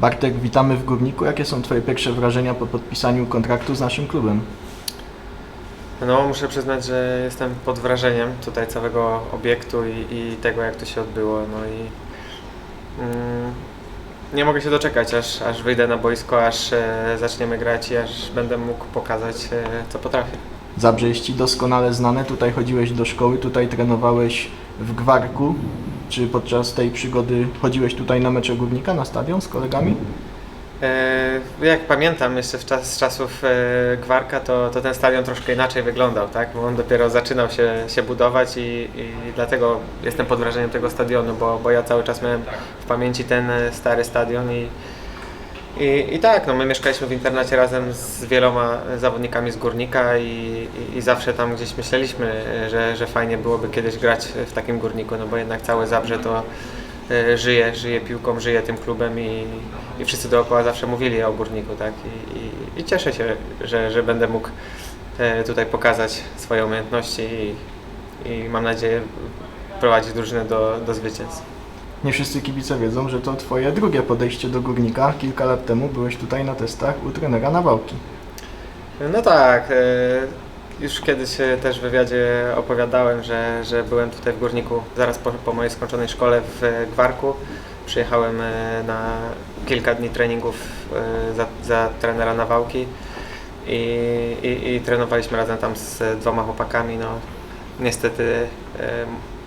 Bartek, witamy w Górniku. Jakie są Twoje pierwsze wrażenia po podpisaniu kontraktu z naszym klubem? No, muszę przyznać, że jestem pod wrażeniem tutaj całego obiektu i, i tego, jak to się odbyło. No i mm, nie mogę się doczekać, aż, aż wyjdę na boisko, aż e, zaczniemy grać i aż będę mógł pokazać, e, co potrafię. Zabrze jest Ci doskonale znane. Tutaj chodziłeś do szkoły, tutaj trenowałeś w Gwarku. Czy podczas tej przygody chodziłeś tutaj na mecze Górnika, na stadion z kolegami? E, jak pamiętam jeszcze w czas, z czasów e, Gwarka, to, to ten stadion troszkę inaczej wyglądał, tak? Bo on dopiero zaczynał się, się budować i, i dlatego jestem pod wrażeniem tego stadionu, bo, bo ja cały czas miałem w pamięci ten e, stary stadion i, i, i tak, no my mieszkaliśmy w internacie razem z wieloma zawodnikami z Górnika i, i, i zawsze tam gdzieś myśleliśmy, że, że fajnie byłoby kiedyś grać w takim Górniku, no bo jednak całe Zabrze to e, żyje, żyje piłką, żyje tym klubem i, i wszyscy dookoła zawsze mówili o Górniku, tak? I, i, i cieszę się, że, że będę mógł e, tutaj pokazać swoje umiejętności i, i mam nadzieję prowadzić drużynę do, do zwycięstw. Nie wszyscy kibice wiedzą, że to Twoje drugie podejście do Górnika. Kilka lat temu byłeś tutaj na testach u trenera Nawałki. No tak, e, już kiedyś e, też w wywiadzie opowiadałem, że, że byłem tutaj w Górniku zaraz po, po mojej skończonej szkole w e, Gwarku. Przyjechałem na kilka dni treningów za, za trenera Nawałki i, i, i trenowaliśmy razem tam z dwoma chłopakami. No, niestety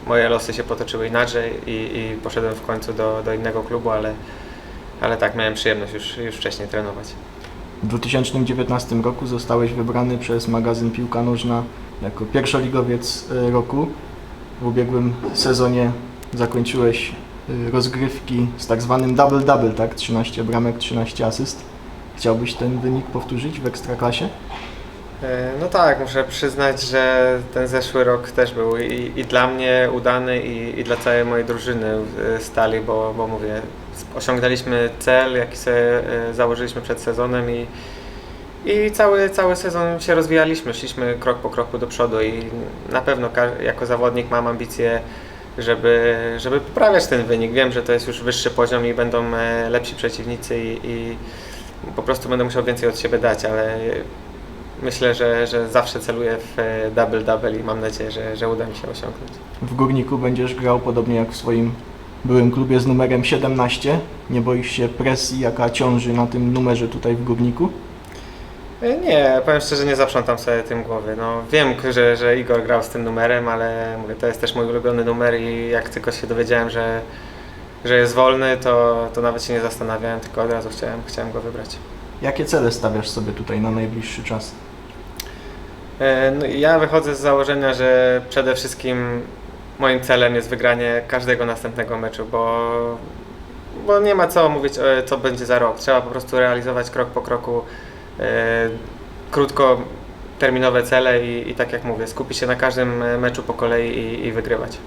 moje losy się potoczyły inaczej i, i poszedłem w końcu do, do innego klubu, ale, ale tak, miałem przyjemność już, już wcześniej trenować. W 2019 roku zostałeś wybrany przez magazyn Piłka Nożna jako pierwszoligowiec e, roku. W ubiegłym sezonie zakończyłeś e, rozgrywki z tak zwanym double-double, tak? 13 bramek, 13 asyst. Chciałbyś ten wynik powtórzyć w Ekstraklasie? E, No tak, muszę przyznać, że ten zeszły rok też był i, i dla mnie udany i, i dla całej mojej drużyny e, stali, bo, bo mówię, osiągnęliśmy cel, jaki sobie e, założyliśmy przed sezonem i, i cały, cały sezon się rozwijaliśmy, szliśmy krok po kroku do przodu i na pewno jako zawodnik mam ambicje, żeby, żeby poprawiać ten wynik. Wiem, że to jest już wyższy poziom i będą lepsi przeciwnicy i, i po prostu będę musiał więcej od siebie dać, ale myślę, że, że zawsze celuję w double-double i mam nadzieję, że, że uda mi się osiągnąć. W Górniku będziesz grał podobnie jak w swoim byłym klubie z numerem 17. Nie boisz się presji, jaka ciąży na tym numerze tutaj w Górniku? E, Nie, powiem szczerze, nie zaprzątam sobie tym głowy. No, wiem, że, że Igor grał z tym numerem, ale mówię, to jest też mój ulubiony numer i jak tylko się dowiedziałem, że, że jest wolny, to, to nawet się nie zastanawiałem, tylko od razu chciałem, chciałem go wybrać. Jakie cele stawiasz sobie tutaj na najbliższy czas? E, No, ja wychodzę z założenia, że przede wszystkim moim celem jest wygranie każdego następnego meczu, bo, bo nie ma co mówić, e, co będzie za rok. Trzeba po prostu realizować krok po kroku e, krótkoterminowe cele i, i tak jak mówię, skupić się na każdym meczu po kolei i, i wygrywać.